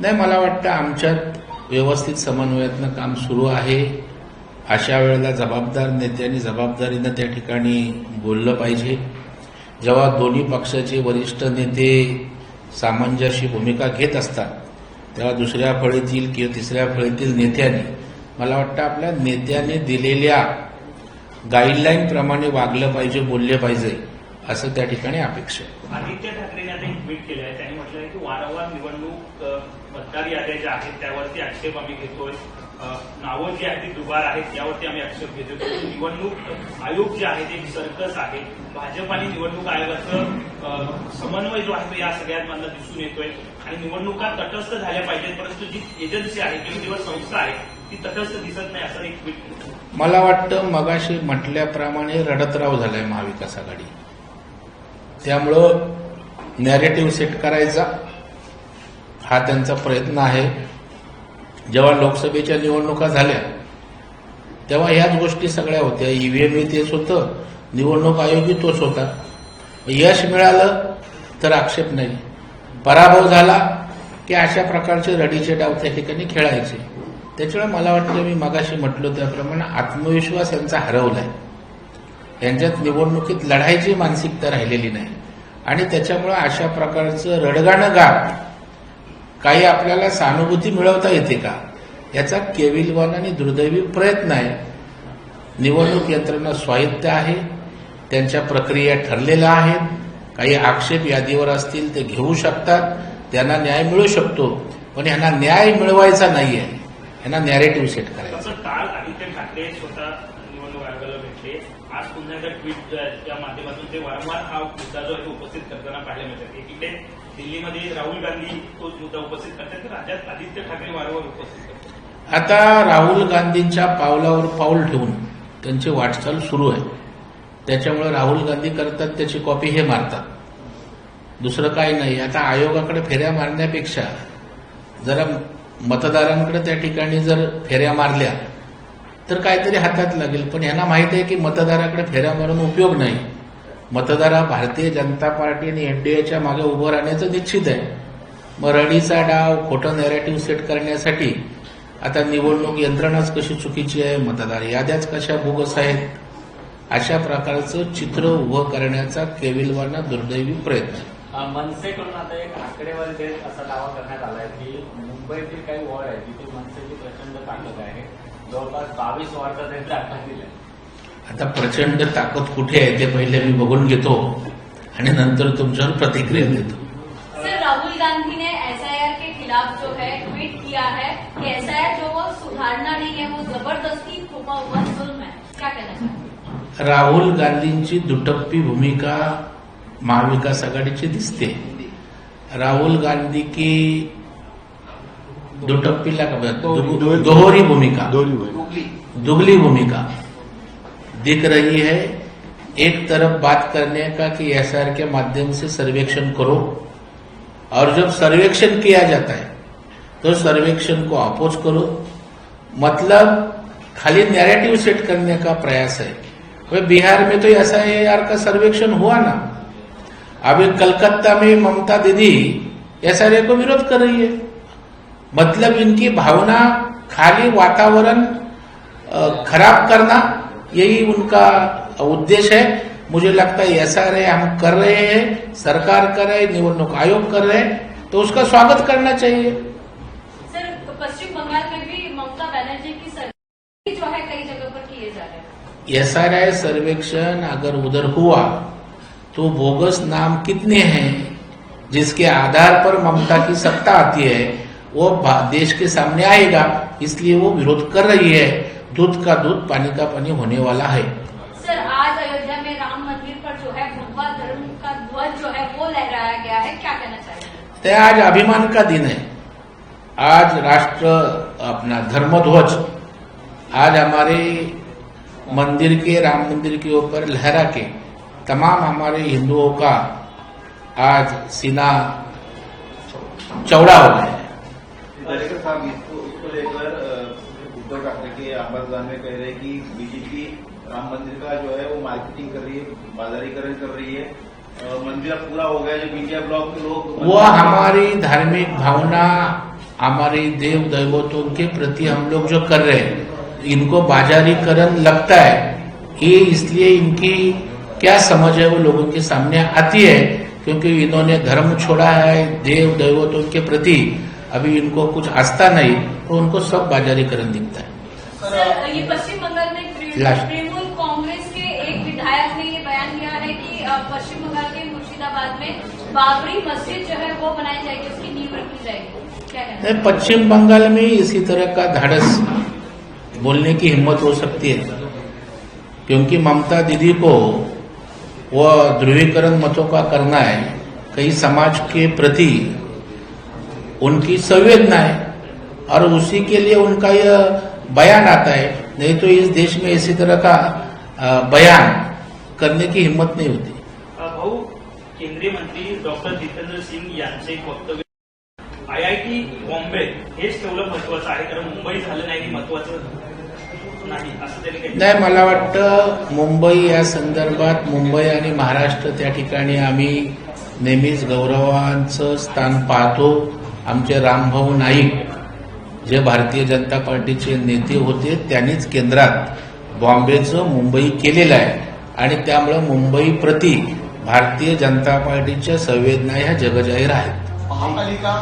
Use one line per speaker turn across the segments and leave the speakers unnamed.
नाही मला वाटतं आमच्यात व्यवस्थित समन्वयातनं काम सुरू आहे. अशा वेळेला जबाबदार नेत्यांनी जबाबदारीनं त्या ठिकाणी बोललं पाहिजे. जेव्हा दोन्ही पक्षाचे वरिष्ठ नेते सामंजस्य भूमिका घेत असतात तेव्हा दुसऱ्या फळीतील किंवा तिसऱ्या फळीतील नेत्यांनी मला वाटतं आपल्या नेत्याने दिलेल्या गाईडलाईनप्रमाणे वागलं पाहिजे बोलले पाहिजे. असं त्या ठिकाणी अपेक्षा आहे.
आदित्य ठाकरेंनी आता एक ट्विट केलं आहे त्यांनी म्हटलं की वारंवार निवडणूक मतदार याद्या ज्या आहेत त्यावरती आक्षेप आम्ही घेतोय. नावं जी आहेत ती दुबार आहेत यावरती आम्ही आक्षेप घेतोय. निवडणूक आयोग जे आहे ते सर्कस आहे. भाजप आणि निवडणूक आयोगाचं समन्वय जो आहे तो या सगळ्यात मला दिसून येतोय. आणि निवडणुका तटस्थ झाल्या पाहिजेत. परंतु जी एजन्सी आहे किंवा किंवा संस्था आहे ती तटस्थ दिसत नाही असं एक ट्विट.
मला वाटतं मगाशी म्हटल्याप्रमाणे रडतराव झालाय महाविकास आघाडी. त्यामुळं नॅरेटिव्ह सेट करायचा हा त्यांचा प्रयत्न आहे. जेव्हा लोकसभेच्या निवडणुका झाल्या तेव्हा ह्याच गोष्टी सगळ्या होत्या. ईव्हीएम तेच होतं निवडणूक आयोगही तोच होता. यश मिळालं तर आक्षेप नाही. पराभव झाला की अशा प्रकारचे रडीचे डाव त्या ठिकाणी खेळायचे. त्याच्यामुळे मला वाटतं मी मगाशी म्हटलो त्याप्रमाणे आत्मविश्वास यांचा हरवलाय. यांच्यात निवडणुकीत लढायची मानसिकता राहिलेली नाही. आणि त्याच्यामुळे अशा प्रकारचं रडगाणं गात काही आपल्याला सहानुभूती मिळवता येते का? याचा केविलवान आणि दुर्दैवी प्रयत्न आहे. निवडणूक यंत्रणा स्वायत्त आहे त्यांच्या प्रक्रिया ठरलेल्या आहेत काही आक्षेप यादीवर असतील ते घेऊ शकतात त्यांना न्याय मिळू शकतो पण यांना न्याय मिळवायचा नाहीये. यांना नॅरेटिव्ह सेट करायचा
तसं काल आदित्य ठाकरे स्वतः निवडणूक आयोगाला भेटले आज पुन्हा एकदा ट्विट त्या माध्यमातून ते वारंवार हा मुद्दा जो आहे उपस्थित करताना पाहायला मिळतात. एकीकडे दिल्लीमध्ये राहुल गांधी तोच मुद्दा उपस्थित करतात तर राज्यात आदित्य ठाकरे वारंवार उपस्थित करतात.
आता राहुल गांधींच्या पावलावर पाऊल ठेवून त्यांची वाटचाल सुरू आहे. त्याच्यामुळे राहुल गांधी करतात त्याची कॉपी हे मारतात. दुसरं काही नाही. आता आयोगाकडे फेऱ्या मारण्यापेक्षा जरा मतदारांकडे त्या ठिकाणी जर फेऱ्या मारल्या तर काहीतरी हातात लागेल. पण यांना माहीत आहे की मतदाराकडे फेऱ्या मारून उपयोग नाही. मतदार हा भारतीय जनता पार्टी आणि एनडीएच्या मागे उभं राहण्याचं निश्चित आहे. मग रडीचा डाव खोटं नॅरेटिव्ह सेट करण्यासाठी आता निवडणूक यंत्रणाच कशी चुकीची आहे? मतदार याद्याच कशा बोगस आहेत? अशा प्रकारचं चित्र उभं करण्याचा केविलवाना दुर्दैवी प्रयत्न.
मनसेकडून आता एक आकडेवारी देत असा दावा करण्यात आलाय की मुंबईतील काही वॉर्ड आहे तिथे मनसेची प्रचंड ताकद आहे. जवळपास बावीस दिलाय.
आता प्रचंड ताकद कुठे आहे ते पहिले मी बघून घेतो आणि नंतर तुमच्यावर प्रतिक्रिया देतो.
सर राहुल गांधी ने एसआईआर के खिलाफ जो है ट्वीट किया है कि एसआईआर जो वो सुधारना नहीं है वो जबरदस्ती थोपा हुआ जुल्म है। क्या कहना हैं
राहुल गांधींची दुटप्पी भूमिका महाविकास आघाडीची दिसते. राहुल गांधी की दुटप्पीला का दु- दोहरी भूमिका। दुगली। भूमिका। दिख रही है एक तरफ़ बात करने का कि एसआर के माध्यम से सर्वेक्षण करो और जब सर्वेक्षण किया जाता है तो सर्वेक्षण को अपोज करो। मतलब खाली नैरेटिव सेट करने का प्रयास है। भाई बिहार में तो ऐसा यार का सर्वेक्षण हुआ ना। अभी कलकत्ता में ममता दीदी एसआरए को विरोध कर रही है। मतलब इनकी भावना खाली वातावरण खराब करना यही उनका उद्देश्य है। मुझे लगता है ऐसा रहे हम कर रहे हैं सरकार कर रहे हैं निवडणूक आयोग कर रहे तो उसका स्वागत करना चाहिए।
सर पश्चिम बंगाल में भी ममता बनर्जी की सरकार जो है कई जगह पर किए जा रहे हैं।
एसआरआई सर्वेक्षण अगर उधर हुआ तो बोगस नाम कितने हैं जिसके आधार पर ममता की सत्ता आती है वो देश के सामने आएगा इसलिए वो विरोध कर रही है। दूध का दूध पानी का पानी होने वाला है।
सर आज अयोध्या में राम मंदिर पर जो है भगवा धर्म का ध्वज जो है वो लहराया गया है क्या कहना चाहेंगे?
तो आज अभिमान का दिन है। आज राष्ट्र अपना धर्म ध्वज आज हमारे मंदिर के राम मंदिर के ऊपर लहरा के तमाम हमारे हिंदुओं का आज सीना चौड़ा हो गया है।
डायरेक्टर साहब इसको इसको लेकर उद्धव ठाकरे के आवास में कह रहे हैं कि बीजेपी राम मंदिर का जो है वो मार्केटिंग कर रही है, बाजारीकरण कर रही है। मंदिर पूरा हो गया, जो बीजे ब्लॉक के लोग
वो हमारी धार्मिक भावना, हमारे देव दैवतों के प्रति हम लोग जो कर रहे हैं, इनको बाजारीकरण लगता है। ये इसलिए इनकी क्या समझ है वो लोगों के सामने आती है, क्योंकि इन्होंने धर्म छोड़ा है देव दैवतों के प्रति। अभी इनको कुछ आस्था नहीं तो उनको सब बाजारीकरण दिखता है।
सर ये पश्चिम बंगाल में तृणमूल कांग्रेस के एक विधायक ने ये बयान दिया है कि पश्चिम बंगाल के मुर्शिदाबाद में बाबरी मस्जिद जो है वो बनाई जाएगी उसकी नींव रखी जाएगी। क्या
पश्चिम बंगाल में इसी तरह का धाड़स बोलने की हिम्मत हो सकती है क्योंकि ममता दीदी को वह ध्रुवीकरण मतों का करना है कई समाज के प्रति उनकी संवेदना है और उसी के लिए उनका यह बयान आता है। नहीं तो इस देश में इसी तरह का बयान करने की हिम्मत नहीं होती।
भाऊ केंद्रीय मंत्री डॉक्टर जितेंद्र सिंग यांचं एक वक्तव्य आय आय टी बॉम्बे हेच तेवढं महत्वाचं आहे कारण मुंबई झालं नाही महत्वाचं नाही असं त्यांनी काही
नाही मला वाटतं मुंबई या संदर्भात मुंबई आणि महाराष्ट्र त्या ठिकाणी आम्ही नेहमीच गौरवांचं स्थान पाहतो. आमचे रामभाऊ नाईक जे भारतीय जनता पार्टीचे नेते होते त्यांनीच केंद्रात बॉम्बेचं मुंबई केलेलं आहे. आणि त्यामुळं मुंबई प्रति भारतीय जनता पार्टीच्या संवेदना ह्या जगजाहीर आहेत.
महापालिका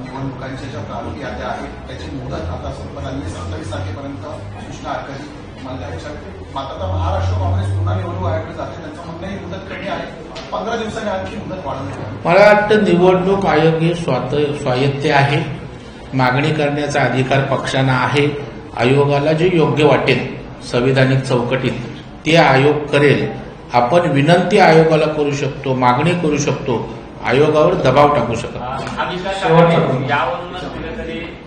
निवडणुकांच्या ज्या प्रारूप याद्या आहेत त्याची मुदत आता संपत सत्तावीस तारखेपर्यंत सूचना आखली. मला लक्षात मात्र आता महाराष्ट्र काँग्रेस पुन्हा निवडणूक आयोगाकडे जाते त्यांचं म्हणणं ही मुदत कमी आहे पंधरा दिवसांनी आणखी मुदत येईल.
मला वाटतं निवडणूक आयोग हे स्वात स्वायत्त आहे मागणी करण्याचा अधिकार पक्षांना आहे आयोगाला जे योग्य वाटेल संविधानिक चौकटीत ते आयोग करेल आपण विनंती आयोगाला करू शकतो मागणी करू शकतो आयोगावर दबाव टाकू शकत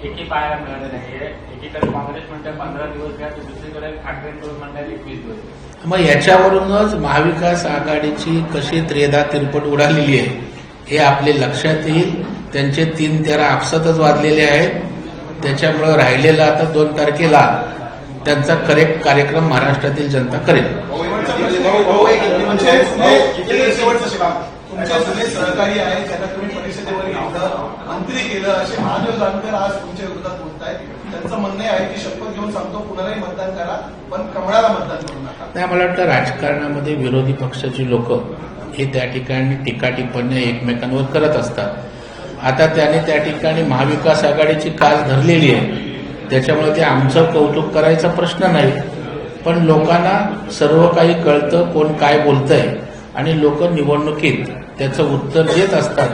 एकी पायाला मिळाले नाहीये. एकीकडे काँग्रेस म्हणते पंधरा दिवस घ्या तर दुसरीकडे ठाकरे म्हणतात एकवीस दिवस
मग याच्यावरूनच महाविकास आघाडीची कशी त्रेधा तिरपट उडालेली आहे हे आपले लक्षात येईल. त्यांचे तीन तेरा आपसातच वाजलेले आहेत. त्याच्यामुळं राहिलेला आता दोन तारखेला त्यांचा करेक्ट कार्यक्रम महाराष्ट्रातील जनता करेल.
सहकारी आहेत ज्यांना तुम्ही परिषदेवर घेतलं मंत्री केलं असे महादेव जानकर आज तुमच्या विरोधात बोलत आहेत त्यांचं म्हणणं आहे की शपथ घेऊन सांगतो पुनराही मतदान करा पण कमळाला मतदान करू नका.
नाही मला वाटतं राजकारणामध्ये विरोधी पक्षाची लोक हे त्या ठिकाणी टीका टिप्पण्या एकमेकांवर करत असतात. आता त्याने त्या ठिकाणी महाविकास आघाडीची कास धरलेली आहे. त्याच्यामुळे ते आमचं कौतुक करायचा प्रश्न नाही. पण लोकांना सर्व काही कळतं कोण काय बोलतंय. आणि लोक निवडणुकीत त्याचं उत्तर देत असतात.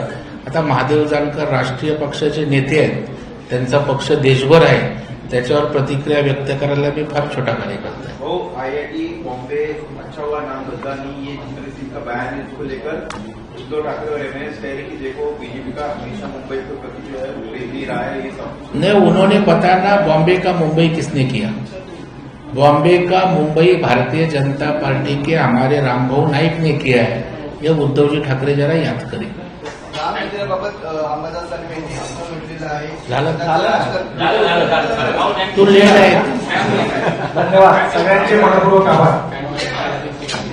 आता महादेव जानकर राष्ट्रीय पक्षाचे नेते आहेत. त्यांचा पक्ष देशभर आहे. त्याच्यावर प्रतिक्रिया व्यक्त करायला मी फार छोटा कार्यकर्ता आहे
वो आईआईटी बॉम्बे अच्छा हुआ नाम बदला नहीं ये जितेंद्र सिंह का बयान है इसको लेकर उद्धव ठाकरे और एमएनएस कह रहे कि देखो बीजेपी का हमेशा मुंबई के प्रति जो है ही रहा है ये सब।
नहीं उन्होंने बताना बॉम्बे का मुंबई किसने किया? बॉम्बे का मुंबई भारतीय जनता पार्टी के हमारे रामभाऊ नाईक ने किया है। यह उद्धवजी ठाकरे जरा याद करें। झालं?
झालं.
तू लेट आहे
धन्यवाद सगळ्यांचे मनपूर्वक आभार